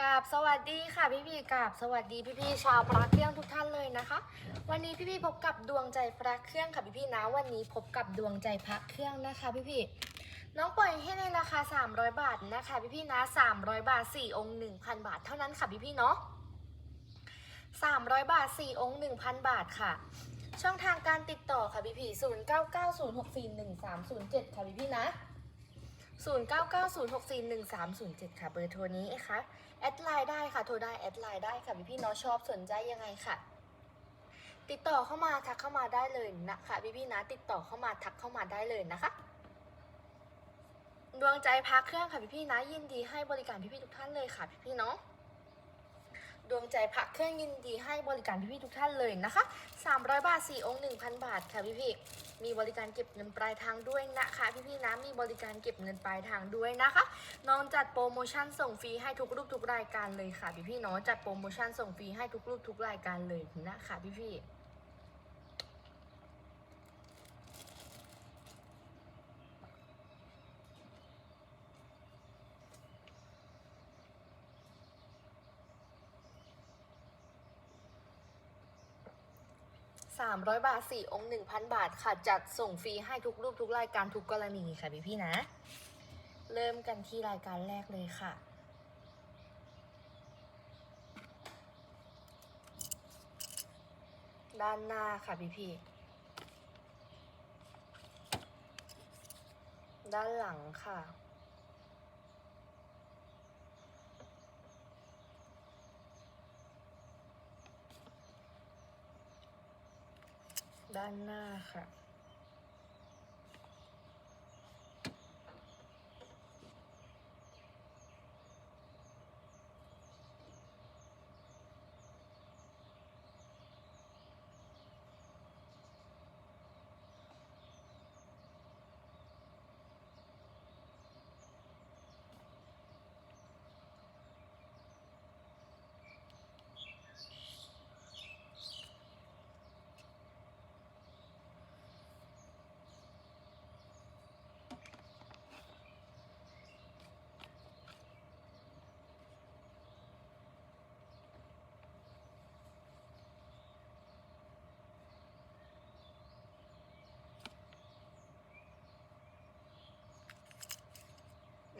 กราบสวัสดีค่ะพี่พี่กราบสวัสดีพี่พี่ชาวพระเครื่องทุกท่านเลยนะคะ วันนี้พี่พี่พบกับดวงใจพระเครื่องค่ะพี่พี่นะ วันนี้พบกับดวงใจพระเครื่องนะคะพี่พี่น้องปล่อยให้ในราคา 300 บาทนะคะพี่พี่นะ300 บาท 4 องค์ 1,000 บาทเท่านั้นค่ะพี่พี่เนาะ300 บาท 4 องค์ 1,000 บาทค่ะ ช่องทางการติดต่อค่ะพี่พี่0 9 9 0 6 4 1 3 0 7 ค่ะพี่พี่นะ0990641307 ค่ะเบอร์โทรนี้นะคะ แอดไลน์ได้ค่ะ โทรได้แอดไลน์ได้ค่ะพี่พี่เน้องชอบสนใจยังไงค่ะ ติดต่อเข้ามาทักเข้ามาได้เลยนะคะพี่พี่นะติดต่อเข้ามาทักเข้ามาได้เลยนะคะดวงใจพักเครื่องค่ะพี่พี่นะยินดีให้บริการพี่พี่ทุกท่านเลยค่ะพี่พี่ๆเนาะดวงใจพักเครื่องยินดีให้บริการพี่พี่ทุกท่านเลยนะคะ300บาท4องค์1,000 บาทค่ะพี่พี่ มีบริการเก็บเงินปลายทางด้วยนะคะพี่ๆนะมีบริการเก็บเงินปลายทางด้วยนะคะ น้องจัดโปรโมชั่นส่งฟรีให้ทุกรูปทุกรายการเลยค่ะพี่ๆเนาะจัดโปรโมชั่นส่งฟรีให้ทุกรูปทุกรายการเลยนะคะพี่ๆ 300 บาท 4 องค์ 1,000 บาทค่ะ จัดส่งฟรีให้ทุกรูปทุกรายการทุกกรณีค่ะพี่พี่นะ เริ่มกันที่รายการแรกเลยค่ะ ด้านหน้าค่ะพี่พี่ด้านหลังค่ะ ด้านหน้าค่ะ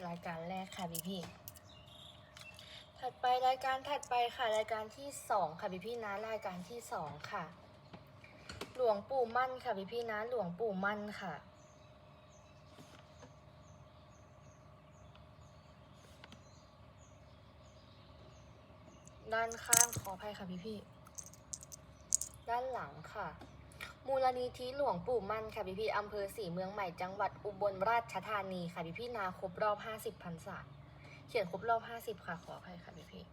รายการแรกค่ะพี่พี่ถัดไปรายการถัดไปค่ะรายการที่สองค่ะพี่พี่นะรายการที่สองค่ะ หลวงปู่มั่นค่ะพี่พี่นะหลวงปู่มั่นค่ะด้านข้างขออภัยค่ะพี่พี่ ด้านหลังค่ะ มูลนิธิหลวงปู่มั่นค่ะพี่พี่อำเภอสีเมืองใหม่จังหวัดอุบลราชธานีค่ะพี่พี่นาครบรอบ 50พรรษาเขียนครบรอบ 50 ค่ะขออภัยค่ะพี่พี่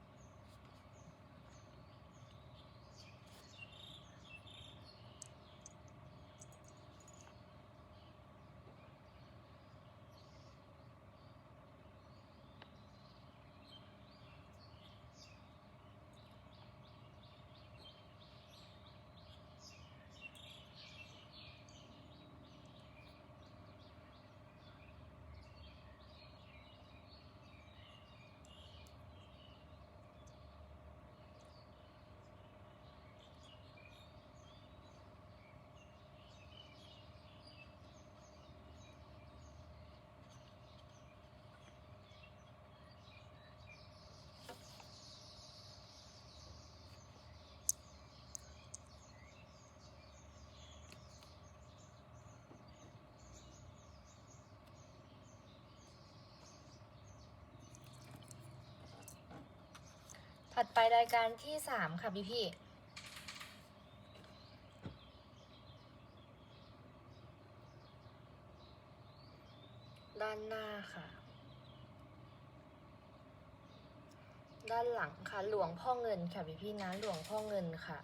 ถัดไปรายการที่สามค่ะพี่พี่ด้านหน้าค่ะ ด้านหลังค่ะ หลวงพ่อเงินค่ะพี่พี่นะ หลวงพ่อเงินค่ะ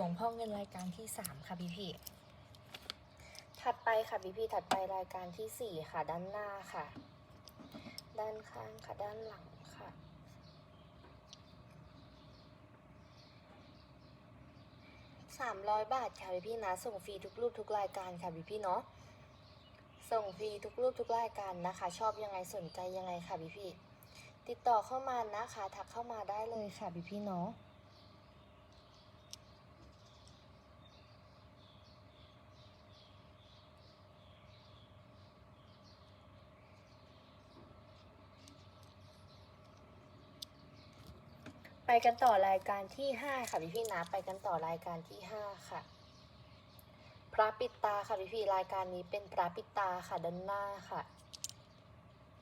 ลวงพ่อเงินรายการที่สามค่ะพี่พี่ถัดไปค่ะพี่พี่ถัดไปรายการที่สี่ค่ะด้านหน้าค่ะ ด้านข้างค่ะด้านหลังค่ะสามร้อยบาทค่ะพี่พี่นะ ส่งฟรีทุกรูปทุกรายการค่ะพี่พี่เนาะส่งฟรีทุกรูปทุกรายการนะคะ ชอบยังไงสนใจยังไงค่ะพี่พี่ติดต่อเข้ามานะคะ ทักเข้ามาได้เลยค่ะพี่พี่เนาะ กันต่อรายการที่ห้าค่ะพี่พี่นะไปกันต่อรายการที่ห้าค่ะ พระปิดตาค่ะพี่พี่รายการนี้เป็นพระปิดตาค่ะด้านหน้าค่ะ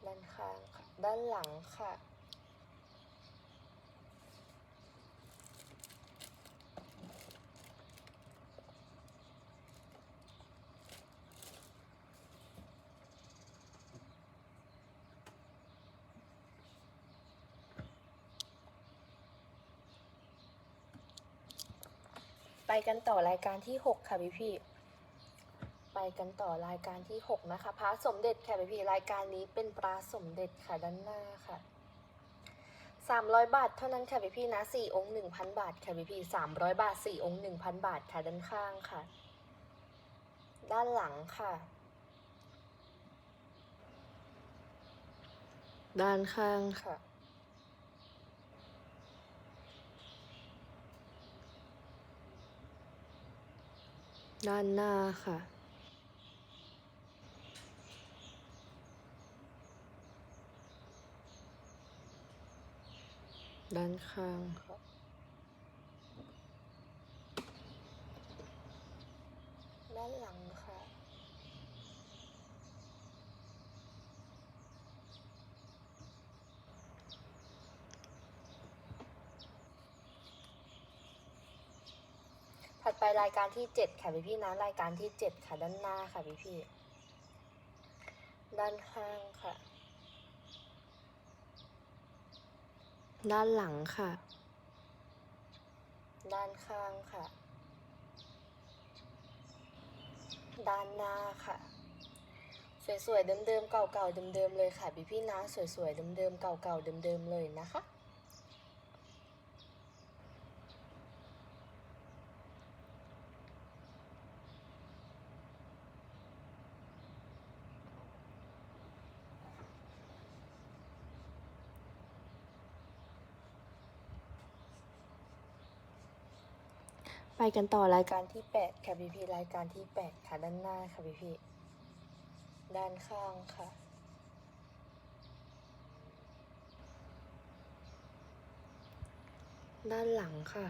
ด้านข้างค่ะด้านหลังค่ะ ไปกันต่อรายการที่หกค่ะพี่พี่ไปกันต่อรายการที่หกนะคะพระสมเด็จค่ะพี่พี่รายการนี้เป็นปลาสมเด็จค่ะด้านหน้าค่ะสามร้อยบาทเท่านั้นค่ะพี่พี่นะสี่องค์หนึ่งพันบาทค่ะพี่พี่สามร้อยบาทสี่องค์หนึ่งพันบาทค่ะด้านข้างค่ะ ด้านหลังค่ะ ด้านข้างค่ะ ด้านหน้าค่ะ ด้านข้างค่ะด้านหลังค่ะ ถัด ไปรายการที่เจ็ดค่ะพี่พี่นะรายการที่เจ็ดค่ะด้านหน้าค่ะพี่พี่ด้านข้างค่ะ ด้านหลังค่ะ ด้านข้างค่ะ ด้านหน้าค่ะ สวยๆเดิมๆเก่าๆเดิมๆเลยค่ะพี่พี่นะ สวยๆเดิมๆเก่าๆเดิมๆเลยนะคะ ไปกันต่อรายการที่แปดค่ะพี่พี่รายการที่แปดค่ะด้านหน้าค่ะพี่พี่ด้านข้างค่ะ ด้านหลังค่ะ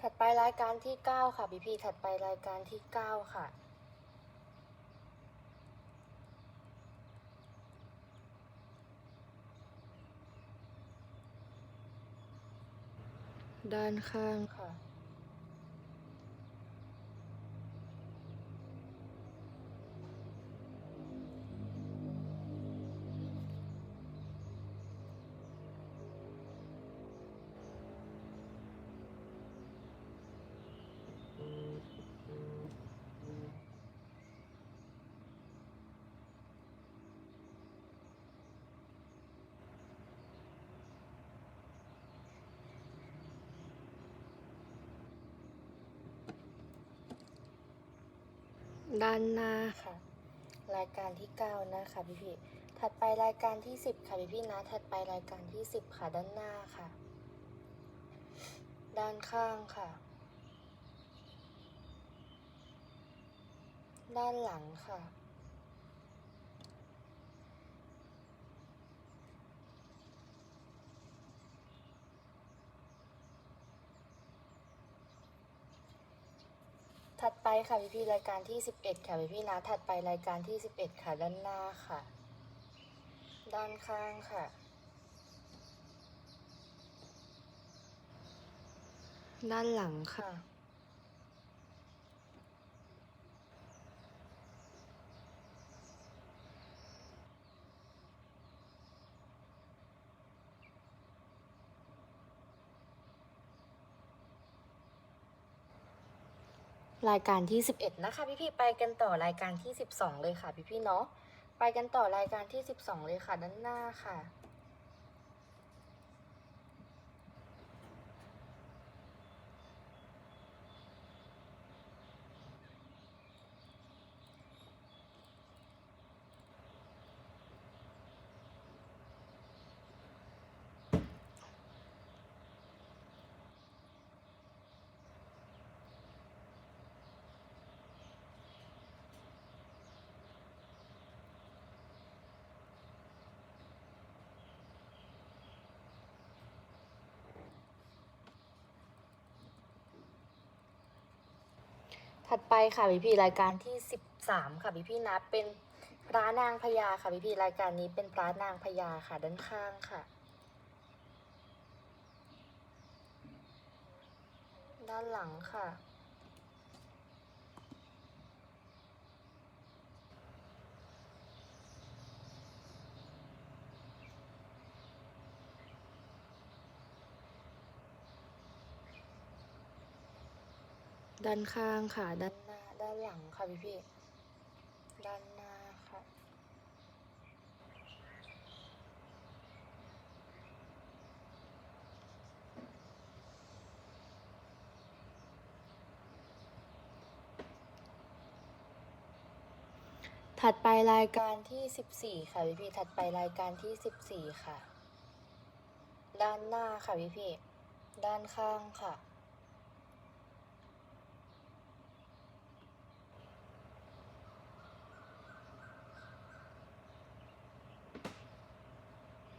ถัดไปรายการที่เก้าค่ะพี่พี่ถัดไปรายการที่เก้าค่ะ ด้านข้างค่ะ ด้านหน้าค่ะ รายการที่เก้านะคะพี่พี่ถัดไปรายการที่สิบค่ะพี่พี่นะ ถัดไปรายการที่สิบค่ะด้านหน้าค่ะ ด้านข้างค่ะ ด้านหลังค่ะ ถัดไปค่ะพี่พี่รายการที่ 11 ค่ะพี่พี่นะถัดไปรายการที่ 11 ค่ะด้านหน้าค่ะ ด้านข้างค่ะ ด้านหลังค่ะ รายการที่ 11 นะคะพี่พี่ๆไปกันต่อรายการที่ 12 เลยค่ะพี่พี่ๆเนาะไปกันต่อรายการที่ 12 เลยค่ะด้านหน้าค่ะ ถัดไปค่ะพี่พี่รายการที่ 13 ค่ะพี่พี่ๆนะเป็นพระนางพญาค่ะพี่พี่รายการนี้เป็นพระนางพญาค่ะด้านข้างค่ะ ด้านหลังค่ะ ด้านข้างค่ะ ด้านหน้า ด้านหลังค่ะพี่พี่ๆด้านหน้าค่ะ ถัดไปรายการที่14ค่ะพี่พี่ๆถัดไปรายการที่14ค่ะ ด้านหน้าค่ะพี่พี่ๆด้านข้างค่ะ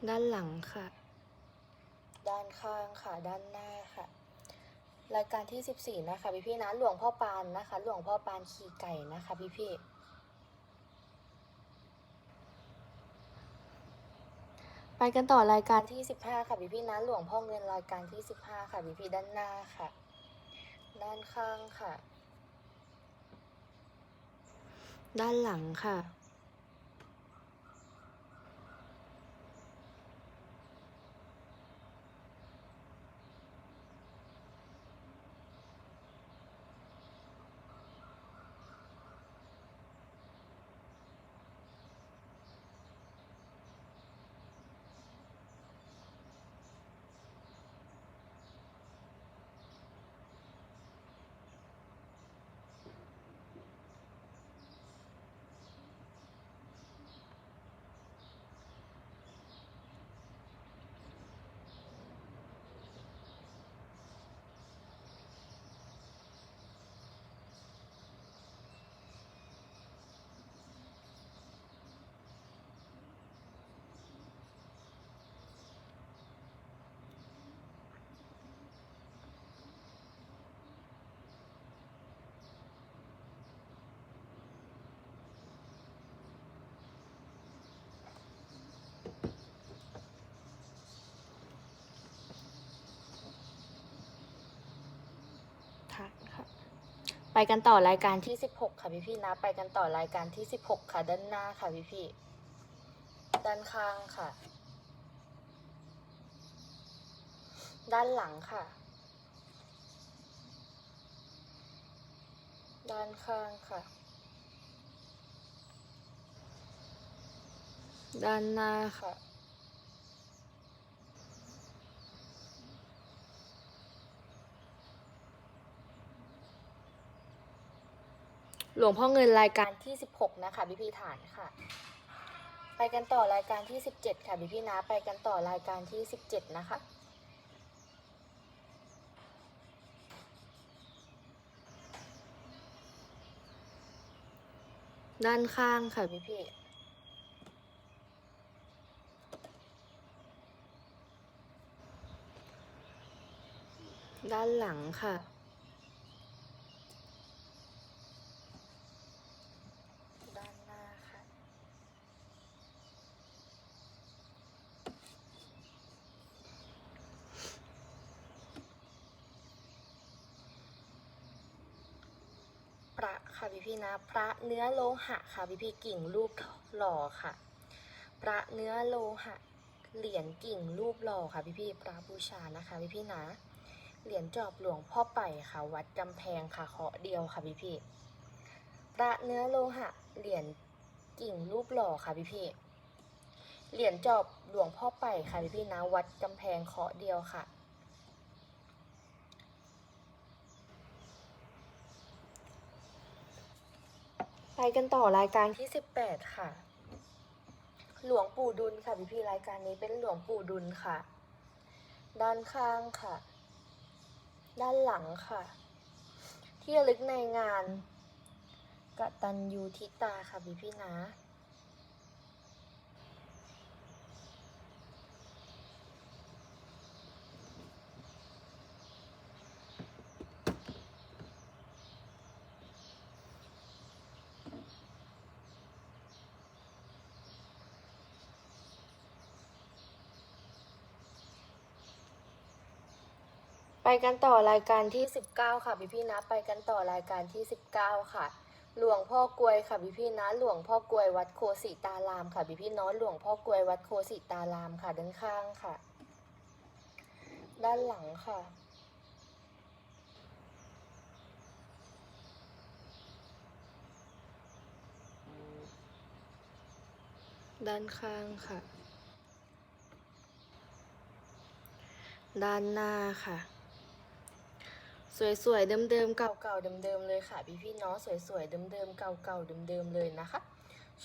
ด้านหลังค่ะ ด้านข้างค่ะ ด้านหน้าค่ะ รายการที่ 14 นะคะ พี่พี่ๆนะ หลวงพ่อปานนะคะ หลวงพ่อปานขี่ไก่นะคะ พี่พี่ๆไปกันต่อรายการที่ 15 ค่ะ พี่พี่ๆนะ หลวงพ่อเงินรายการที่ 15 ค่ะ พี่พี่ๆด้านหน้าค่ะ ด้านข้างค่ะ ด้านหลังค่ะค่ะค่ะ ไปกันต่อรายการที่ 16 ค่ะพี่พี่นะ ไปกันต่อรายการที่ 16 ค่ะด้านหน้าค่ะพี่พี่ด้านข้างค่ะ ด้านหลังค่ะ ด้านข้างค่ะ ด้านหน้าค่ะ หลวงพ่อเงินรายการที่ 16 นะคะพี่พี่ฐานค่ะ ไปกันต่อรายการที่ 17 ค่ะพี่พี่นะไปกันต่อรายการที่ 17 นะคะด้านข้างค่ะพี่พี่ด้านหลังค่ะ ด้านหน้าค่ะ พระค่ะพี่พี่ๆ นะพระเนื้อโลหะค่ะพี่พี่กิ่งรูปหล่อค่ะ พระเนื้อโลหะ เหรียญกิ่งรูปหล่อค่ะพี่พี่พระบูชานะคะพี่พี่นะเหรียญจอบหลวงพ่อไปค่ะ วัดกำแพงค่ะเคาะเดียวค่ะพี่พี่พระเนื้อโลหะ เหรียญกิ่งรูปหล่อค่ะพี่พี่เหรียญจอบหลวงพ่อไปค่ะพี่พี่นะวัดกำแพงเคาะเดียวค่ะ ไปกันต่อรายการที่ 18 ค่ะ หลวงปู่ดุลค่ะพี่พี่รายการนี้เป็นหลวงปู่ดุลค่ะ ด้านข้างค่ะ ด้านหลังค่ะ ที่ระลึกในงานกตัญญูทิตาค่ะพี่พี่นะ กันต่อรายการที่ 19 ค่ะพี่พี่นะ ไปกันต่อรายการที่ 19 ค่ะ หลวงพ่อกลวยค่ะพี่พี่นะ หลวงพ่อกลวยวัดโคสิตารามค่ะพี่พี่น้องหลวงพ่อกลวยวัดโคสิตารามค่ะด้านข้างค่ะ ด้านหลังค่ะด้านข้างค่ะ ด้านหน้าค่ะ สวยๆเดิมๆเก่าๆเดิมๆเลยค่ะพี่ๆเนาะสวยๆเดิมๆเก่าๆเดิมๆเลยนะคะ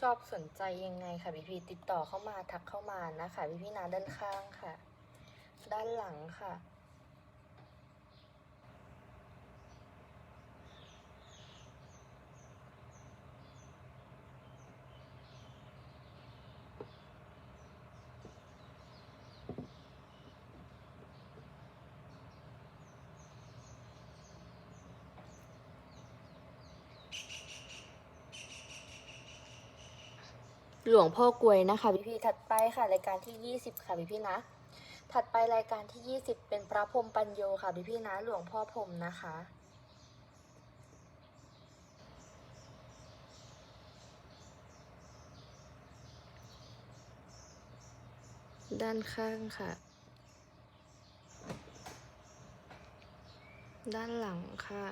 ชอบสนใจยังไงค่ะพี่ๆติดต่อเข้ามาทักเข้ามานะคะพี่ๆนาด้านข้างค่ะ ด้านหลังค่ะ หลวงพ่อกลวยนะคะพี่พี่ถัดไปค่ะรายการที่ 20 ค่ะพี่พี่นะ ถัดไปรายการที่ 20 เป็นพระพรมปัญโยค่ะพี่พี่นะ หลวงพ่อพรมนะคะด้านข้างค่ะ ด้านหลังค่ะ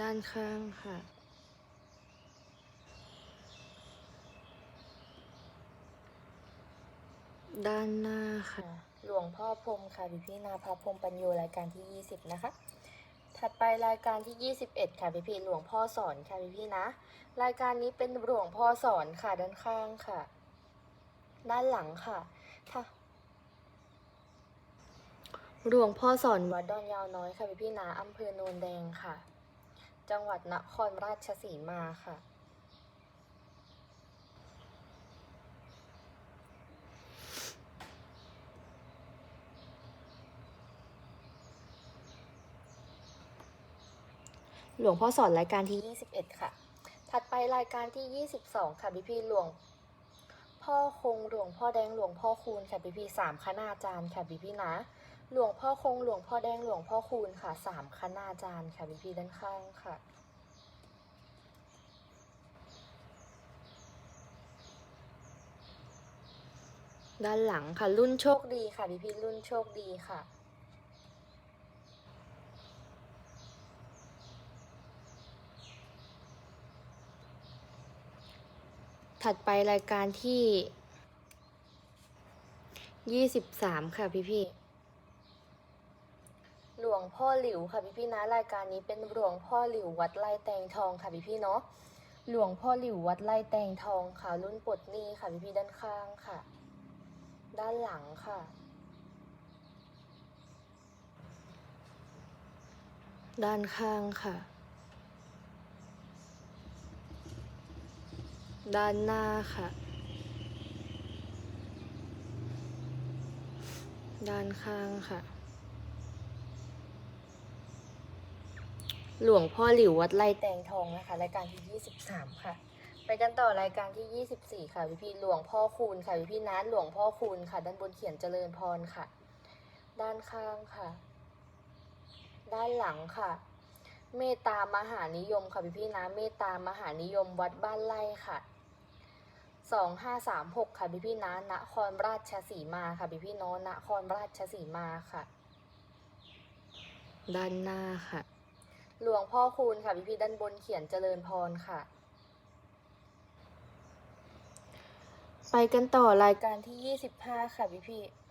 ด้านข้างค่ะ ด้านหน้าค่ะ หลวงพ่อพรหมค่ะพี่พี่ๆนาพระพรหมปัญโยรายการที่ 20 นะคะ ถัดไปรายการที่ 21 ค่ะพี่พี่ๆหลวงพ่อสอนค่ะพี่พี่ๆนะ รายการนี้เป็นหลวงพ่อสอนค่ะด้านข้างค่ะ ด้านหลังค่ะค่ะหลวงพ่อสอนวัดดอนยาวน้อยค่ะพี่พี่ๆนาอำเภอโนนแดงค่ะ จังหวัดนครราชสีมาค่ะ หลวงพ่อสอนรายการที่ 21 ค่ะ ถัดไปรายการที่ 22 ค่ะพี่พี่หลวงพ่อคงหลวงพ่อแดงหลวงพ่อคูณค่ะพี่พี่สามคณาจารย์ค่ะพี่พี่นะ หลวงพ่อคงหลวงพ่อแดงหลวงพ่อคูณค่ะสามคณาจารย์ค่ะพี่พี่ด้านข้างค่ะด้านหลังค่ะรุ่นโชคดีค่ะพี่พี่รุ่นโชคดีค่ะ ถัดไปรายการที่23ค่ะพี่พี่หลวงพ่อหลิวค่ะพี่พี่นะรายการนี้เป็นหลวงพ่อหลิววัดไร่แตงทองค่ะพี่พี่เนาะหลวงพ่อหลิววัดไร่แตงทองค่ะรุ่นปดนี้ค่ะพี่พี่ด้านข้างค่ะ ด้านหลังค่ะ ด้านข้างค่ะ ด้านหน้าค่ะ ด้านข้างค่ะ หลวงพ่อหลิววัดไร่แตงทองนะคะ รายการที่ 23 ค่ะ ไปกันต่อรายการที่ 24 ค่ะพี่พี่หลวงพ่อคูณค่ะพี่พี่ๆนะหลวงพ่อคูณค่ะ ด้านบนเขียนเจริญพรค่ะ ด้านข้างค่ะ ด้านหลังค่ะเมตตามหานิยมค่ะพี่พี่นะเมตตามหานิยมวัดบ้านไร่ค่ะ สองห้าสามหกค่ะพี่พี่ๆนะนครราชสีมาค่ะพี่พี่ๆเน้องนครราชสีมาค่ะ ด้านหน้าค่ะ หลวงพ่อคูณค่ะพี่พี่ๆด้านบนเขียนเจริญพรค่ะ ไปกันต่อรายการที่ยี่สิบห้าค่ะพี่พี่ๆ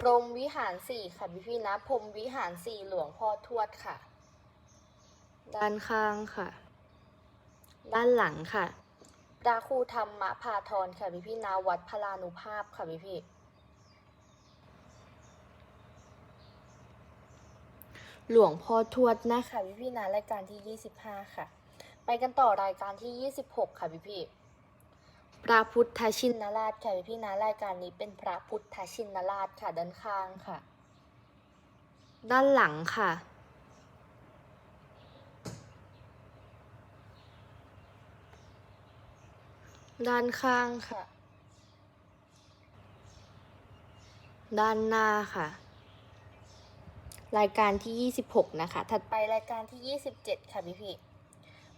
พรหมวิหารสี่ค่ะพี่พี่ๆนะพรหมวิหารสี่หลวงพ่อทวดค่ะ ด้านข้างค่ะ ด้านหลังค่ะพระครูธรรมพาทรค่ะพี่พี่นาวัดพลานุภาพค่ะพี่พี่หลวงพ่อทวดนะคะพี่พี่นะรายการที่ 25 ค่ะ ไปกันต่อรายการที่ 26 ค่ะพี่พี่พระพุทธชินราชค่ะพี่พี่นะรายการนี้เป็นพระพุทธชินราชค่ะด้านข้างค่ะ ด้านหลังค่ะ ด้านข้างค่ะ ด้านหน้าค่ะ รายการที่ 26 นะคะ ถัดไปรายการที่ 27 ค่ะพี่พี่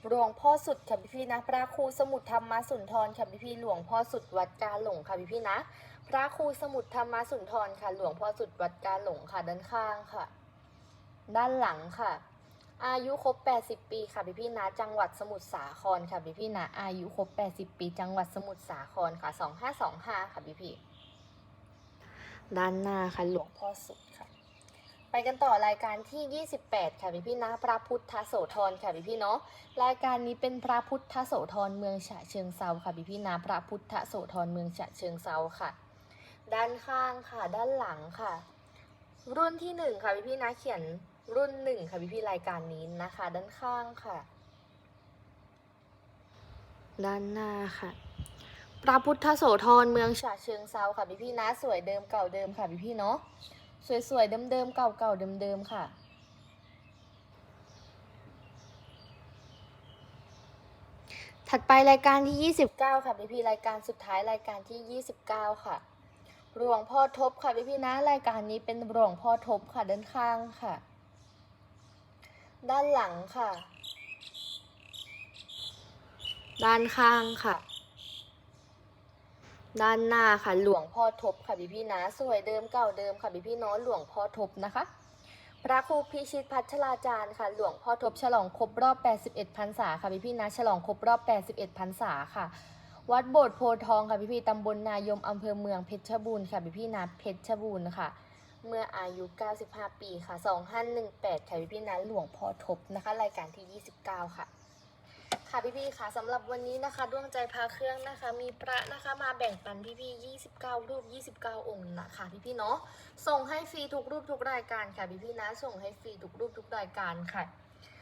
หลวงพ่อสุดค่ะพี่พี่นะพระครูสมุทรธรรมสุนทรค่ะพี่พี่หลวงพ่อสุดวัดกาหลงค่ะพี่พี่นะ พระครูสมุทรธรรมสุนทรค่ะ หลวงพ่อสุดวัดกาหลงค่ะด้านข้างค่ะ ด้านหลังค่ะ อายุครบ 80 ปีค่ะพี่พี่นะจังหวัดสมุทรสาครค่ะพี่พี่นะอายุครบ 80 ปี จังหวัดสมุทรสาครค่ะ 2525 ค่ะพี่พี่ด้านหน้าค่ะหลวงพ่อสุดค่ะ ไปกันต่อรายการที่ 28 ค่ะพี่พี่นะพระพุทธโสธรค่ะพี่พี่เนาะรายการนี้เป็นพระพุทธโสธรเมืองฉะเชิงเซาค่ะพี่พี่นะพระพุทธโสธรเมืองฉะเชิงเซาค่ะ ด้านข้างค่ะ ด้านหลังค่ะ รุ่นที่หนึ่งค่ะพี่พี่นะเขียน รุ่นหนึ่งค่ะพี่พี่รายการนี้นะคะ ด้านข้างค่ะ ด้านหน้าค่ะพระพุทธโสธรเมืองฉะเชิงเซาค่ะพี่พี่นะ สวยเดิมเก่าเดิมค่ะพี่พี่เนาะสวยๆเดิมๆเก่าๆเดิมๆค่ะถัดไปรายการที่ 29 ค่ะพี่พี่รายการสุดท้ายรายการที่ 29 ค่ะ หลวงพ่อทบค่ะพี่พี่นะรายการนี้เป็นหลวงพ่อทบค่ะด้านข้างค่ะ ด้านหลังค่ะ ด้านข้างค่ะ ด้านหน้าค่ะ หลวงพ่อทบค่ะพี่พี่นะสวยเดิมเก่าเดิมค่ะพี่พี่น้องหลวงพ่อทบนะคะ พระครูพิชิตพัชราจารย์ค่ะ หลวงพ่อทบฉลองครบรอบ 81พรรษาค่ะพี่พี่นะฉลองครบรอบ 81พรรษาค่ะวัดโบสถ์โพทองค่ะพี่พี่ตำบลนายมอำเภอเมืองเพชรบูรณ์ค่ะพี่พี่นะเพชรบูรณ์ค่ะ เมื่ออายุ 95 ปีค่ะ 2518ค่ะพี่พี่ๆนะหลวงพ่อทบนะคะ รายการที่ 29 ค่ะ ค่ะพี่พี่ๆค่ะสำหรับวันนี้นะคะดวงใจพาเครื่องนะคะ มีพระนะคะมาแบ่งปันพี่พี่ๆ29 รูป 29 องค์นะคะพี่พี่ๆเนาะส่งให้ฟรีทุกรูปทุกรายการค่ะพี่พี่ๆนะส่งให้ฟรีทุกรูปทุกรายการค่ะ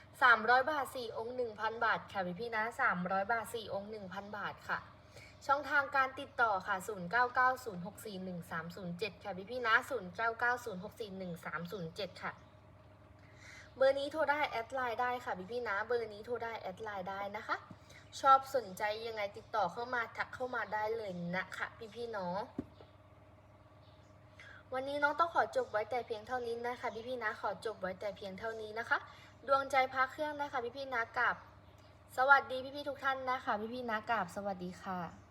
300 บาท 4 องค์ 1,000 บาท ค่ะพี่พี่ๆนะ300 บาท 4 องค์ 1,000 บาทค่ะ ช่องทางการติดต่อค่ะ 0990641307 ค่ะพี่พี่นะ 0990641307 ค่ะ เบอร์นี้โทรได้แอดไลน์ได้ค่ะพี่พี่นะ เบอร์นี้โทรได้แอดไลน์ได้นะคะ ชอบสนใจยังไงติดต่อเข้ามาทักเข้ามาได้เลยนะคะพี่พี่ๆเนาะวันนี้น้องต้องขอจบไว้แต่เพียงเท่านี้นะคะพี่พี่นะ ขอจบไว้แต่เพียงเท่านี้นะคะ ดวงใจพักเครื่องนะคะพี่พี่นะกับ สวัสดีพี่พี่ทุกท่านนะคะพี่พี่นะกับสวัสดีค่ะ